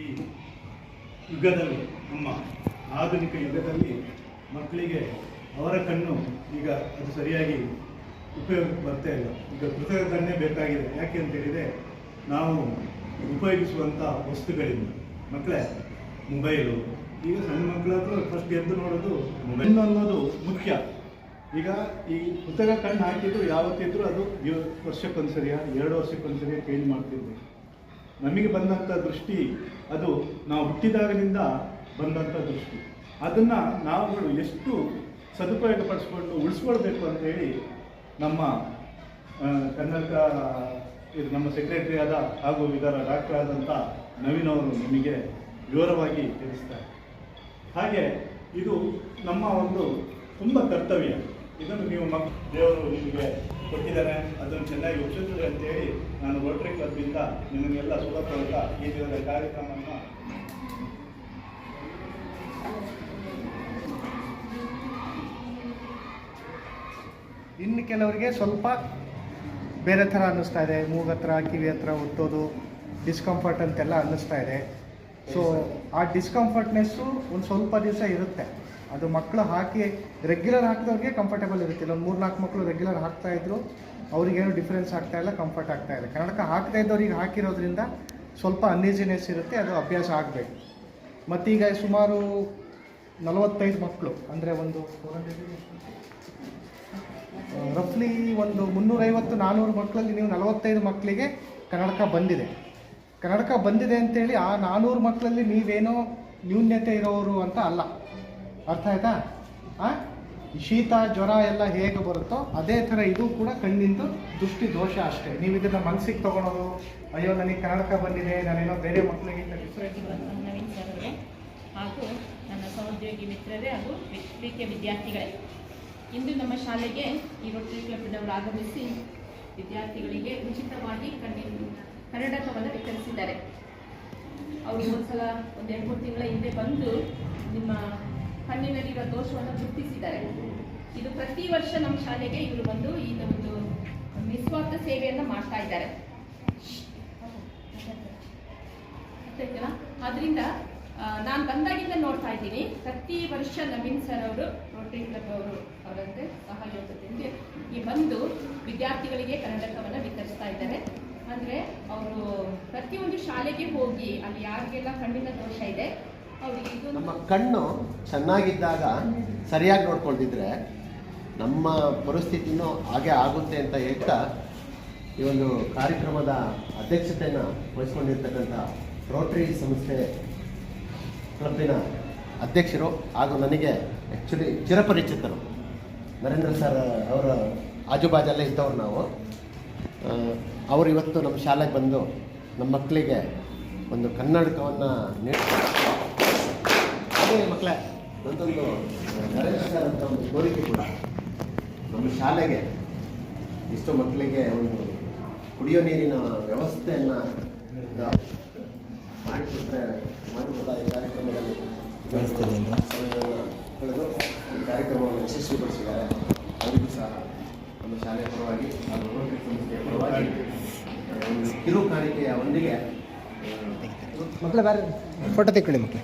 ಈ ಯುಗದಲ್ಲಿ, ನಮ್ಮ ಆಧುನಿಕ ಯುಗದಲ್ಲಿ ಮಕ್ಕಳಿಗೆ ಅವರ ಕಣ್ಣು ಈಗ ಅದು ಸರಿಯಾಗಿ ಉಪಯೋಗಕ್ಕೆ ಬರ್ತಾ ಇಲ್ಲ. ಈಗ ಕೃತಕ ಕಣ್ಣೇ ಬೇಕಾಗಿದೆ. ಯಾಕೆ ಅಂತ ಹೇಳಿದರೆ, ನಾವು ಉಪಯೋಗಿಸುವಂಥ ವಸ್ತುಗಳಿಂದ ಮಕ್ಕಳೇ ಮೊಬೈಲು ಈಗ ಸಣ್ಣ ಮಕ್ಕಳಾದರೂ ಫಸ್ಟ್ ಎದ್ದು ನೋಡೋದು ಮೊಬೈಲ್ ಅನ್ನೋದು ಮುಖ್ಯ. ಈಗ ಈ ಕೃತಕ ಕಣ್ಣು ಹಾಕಿದ್ರು, ಯಾವತ್ತಿದ್ರು ಅದು ವರ್ಷಕ್ಕೊಂದು ಸರಿಯ ಎರಡು ವರ್ಷಕ್ಕೊಂದು ಸರಿಯ ಚೇಂಜ್ ಮಾಡ್ತಿದ್ದೆ ನಮಗೆ ಬಂದಂಥ ದೃಷ್ಟಿ ಅದು ನಾವು ಹುಟ್ಟಿದಾಗಲಿಂದ ಬಂದಂಥ ದೃಷ್ಟಿ. ಅದನ್ನು ನಾವುಗಳು ಎಷ್ಟು ಸದುಪಯೋಗ ಪಡಿಸ್ಕೊಂಡು ಉಳಿಸ್ಕೊಳ್ಬೇಕು ಅಂತ ಹೇಳಿ ನಮ್ಮ ಕರ್ನಾಟಕ ಇದು ನಮ್ಮ ಸೆಕ್ರೆಟರಿ ಆದ ಹಾಗೂ ಇದರ ಡಾಕ್ಟರ್ ಆದಂಥ ನವೀನ್ ಅವರು ನಿಮಗೆ ವಿವರವಾಗಿ ತಿಳಿಸ್ತಾರೆ. ಹಾಗೆ ಇದು ನಮ್ಮ ಒಂದು ತುಂಬ ಕರ್ತವ್ಯ. ಇದನ್ನು ನೀವು ಮಕ್ ದೇವರು ನಿಮಗೆ ಕೊಟ್ಟಿದ್ದಾರೆ. ಅದನ್ನು ಚೆನ್ನಾಗಿ ಉಳಿಸಿದ್ರೆ ಅಂತೇಳಿ ನಾನು ರೋಟ್ರಿ ಕ್ಲಬ್ಬಿಂದ ನಿಮಗೆಲ್ಲ ಅಂತ ಈ ದಿನದ ಕಾರ್ಯಕ್ರಮವನ್ನು. ಇನ್ನು ಕೆಲವರಿಗೆ ಸ್ವಲ್ಪ ಬೇರೆ ಥರ ಅನ್ನಿಸ್ತಾ ಇದೆ. ಮೂಗ ಹತ್ರ, ಕಿವಿ ಹತ್ರ ಒತ್ತೋದು ಡಿಸ್ಕಂಫರ್ಟ್ ಅಂತೆಲ್ಲ ಅನ್ನಿಸ್ತಾ ಇದೆ. ಸೊ ಆ ಡಿಸ್ಕಂಫರ್ಟ್ನೆಸ್ಸು ಒಂದು ಸ್ವಲ್ಪ ದಿವಸ ಇರುತ್ತೆ. ಅದು ಮಕ್ಕಳು ಹಾಕಿ ರೆಗ್ಯುಲರ್ ಹಾಕಿದವ್ರಿಗೆ ಕಂಫರ್ಟೇಬಲ್ ಇರುತ್ತೆ. ಒಂದು ಮೂರು ನಾಲ್ಕು ಮಕ್ಕಳು ರೆಗ್ಯುಲರ್ ಹಾಕ್ತಾ ಇದ್ರು, ಅವ್ರಿಗೇನು ಡಿಫ್ರೆನ್ಸ್ ಆಗ್ತಾ ಇಲ್ಲ ಕಂಫರ್ಟ್ ಆಗ್ತಾ ಇದೆ ಕನ್ನಡಕ ಹಾಕದೇ ಇದ್ದವ್ರಿಗೆ ಹಾಕಿರೋದ್ರಿಂದ ಸ್ವಲ್ಪ ಅನ್ಈಸಿನೆಸ್ ಇರುತ್ತೆ, ಅದು ಅಭ್ಯಾಸ ಆಗಬೇಕು. ಮತ್ತೀಗ ಸುಮಾರು ನಲವತ್ತೈದು ಮಕ್ಕಳು ಅಂದರೆ ಒಂದು ರಫ್ಲಿ ಒಂದು ಮುನ್ನೂರೈವತ್ತು ನಾನ್ನೂರು ಮಕ್ಕಳಲ್ಲಿ ನೀವು ನಲವತ್ತೈದು ಮಕ್ಕಳಿಗೆ ಕನ್ನಡಕ ಬಂದಿದೆ. ಕನ್ನಡಕ ಬಂದಿದೆ ಅಂತೇಳಿ ಆ ನಾನ್ನೂರು ಮಕ್ಕಳಲ್ಲಿ ನೀವೇನೋ ನ್ಯೂನ್ಯತೆ ಇರೋರು ಅಂತ ಅಲ್ಲ. ಅರ್ಥ ಆಯ್ತಾ? ಆ? ಶೀತ, ಜ್ವರ ಎಲ್ಲ ಹೇಗೆ ಬರುತ್ತೋ ಅದೇ ಥರ ಇದು ಕೂಡ ಕಣ್ಣಿಂದು ದೃಷ್ಟಿ ದೋಷ ಅಷ್ಟೇ. ನೀವು ಇದನ್ನು ಮನಸ್ಸಿಗೆ ತೊಗೊಳೋದು, ಅಯ್ಯೋ, ನನಗೆ ಕನ್ನಡಕ ಬಂದಿದೆ, ನಾನೇನೋ ಬೇರೆ ಅವರೇ ಹಾಗೂ ನನ್ನ ಸಹೋದ್ಯೋಗಿ ಮಿತ್ರರೇ ಹಾಗೂ ಪ್ರೀತಿಯ ವಿದ್ಯಾರ್ಥಿಗಳೇ, ಇಂದು ನಮ್ಮ ಶಾಲೆಗೆ ಈ ರೋಟರಿ ಕ್ಲಬ್ನವರು ಆಗಮಿಸಿ ವಿದ್ಯಾರ್ಥಿಗಳಿಗೆ ಉಚಿತವಾಗಿ ಕಣ್ಣಿನ ಕನ್ನಡಕವನ್ನು ವಿತರಿಸಿದ್ದಾರೆ. ಅವರು ಒಂದ್ಸಲ ಒಂದು ಎರಡು ಮೂರು ತಿಂಗಳ ಹಿಂದೆ ಬಂದು ನಿಮ್ಮ ಕಣ್ಣಿನಲ್ಲಿರೋ ದೋಷವನ್ನು ಗುರುತಿಸಿದ್ದಾರೆ. ಇದು ಪ್ರತಿ ವರ್ಷ ನಮ್ಮ ಶಾಲೆಗೆ ಇವರು ಬಂದು ಈ ಒಂದು ನಿಸ್ವಾರ್ಥ ಸೇವೆಯನ್ನು ಮಾಡ್ತಾ ಇದ್ದಾರೆ. ಅದರಿಂದ ನಾನು ಬಂದಾಗಿಂದ ನೋಡ್ತಾ ಇದ್ದೀನಿ. ಪ್ರತಿ ವರ್ಷ ನವೀನ್ ಸರ್ ಅವರು ರೋಟರಿ ಕ್ಲಬ್ ಅವರು, ಅವರಂತೆ ಸಹಯೋಗದಿಂದ ಈ ಬಂದು ವಿದ್ಯಾರ್ಥಿಗಳಿಗೆ ಕನ್ನಡಕವನ್ನು ವಿತರಿಸ್ತಾ ಇದ್ದಾರೆ. ಅಂದರೆ, ಅವರು ಪ್ರತಿಯೊಂದು ಶಾಲೆಗೆ ಹೋಗಿ ಅಲ್ಲಿ ಯಾರಿಗೆಲ್ಲ ಕಣ್ಣಿನ ದೋಷ ಇದು ನಮ್ಮ ಕಣ್ಣು ಚೆನ್ನಾಗಿದ್ದಾಗ ಸರಿಯಾಗಿ ನೋಡ್ಕೊಳ್ತಿದ್ರೆ ನಮ್ಮ ಪರಿಸ್ಥಿತಿನೂ ಹಾಗೆ ಆಗುತ್ತೆ ಅಂತ ಹೇಳ್ತಾ ಈ ಒಂದು ಕಾರ್ಯಕ್ರಮದ ಅಧ್ಯಕ್ಷತೆಯನ್ನು ವಹಿಸ್ಕೊಂಡಿರ್ತಕ್ಕಂಥ ರೋಟರಿ ಸಂಸ್ಥೆ ಕ್ಲಬ್ಬಿನ ಅಧ್ಯಕ್ಷರು ಹಾಗೂ ನನಗೆ ಆ್ಯಕ್ಚುಲಿ ಚಿರಪರಿಚಿತರು. ನರೇಂದ್ರ ಸರ್ ಅವರ ಆಜುಬಾಜಲ್ಲೇ ಇದ್ದವ್ರು ನಾವು. ಅವರು ಇವತ್ತು ನಮ್ಮ ಶಾಲೆಗೆ ಬಂದು ನಮ್ಮ ಮಕ್ಕಳಿಗೆ ಒಂದು ಕನ್ನಡಕವನ್ನು ನೀಡ್ತಾರೆ ಮಕ್ಕಳೇ ಒಂದೊಂದು ನರೇಶ್ ಸರ್ ಅಂತ ಒಂದು ಕೋರಿಕೆ ಕೂಡ. ನಮ್ಮ ಶಾಲೆಗೆ ಇಷ್ಟು ಮಕ್ಕಳಿಗೆ ಒಂದು ಕುಡಿಯೋ ನೀರಿನ ವ್ಯವಸ್ಥೆಯನ್ನು ಮಾಡಿಕೊಟ್ರೆ ಮಾಡಿಕೊಟ್ಟ ಈ ಕಾರ್ಯಕ್ರಮದಲ್ಲಿ ಕಳೆದು ಈ ಕಾರ್ಯಕ್ರಮವನ್ನು ಯಶಸ್ವಿಗೊಳಿಸಿದ್ದಾರೆ. ಅವರಿಗೂ ಸಹ ನಮ್ಮ ಶಾಲೆಯ ಪರವಾಗಿ ಹಾಗೂ ಸಂಸ್ಥೆಯ ಪರವಾಗಿ ಒಂದು ಕಿರು ಕಾಣಿಕೆಯ ಒಂದಿಗೆ ಮಕ್ಕಳ ಬೇರೆ ಫೋಟೋ ತೆಕ್ಕೊಳ್ಳಿ ಮಕ್ಕಳು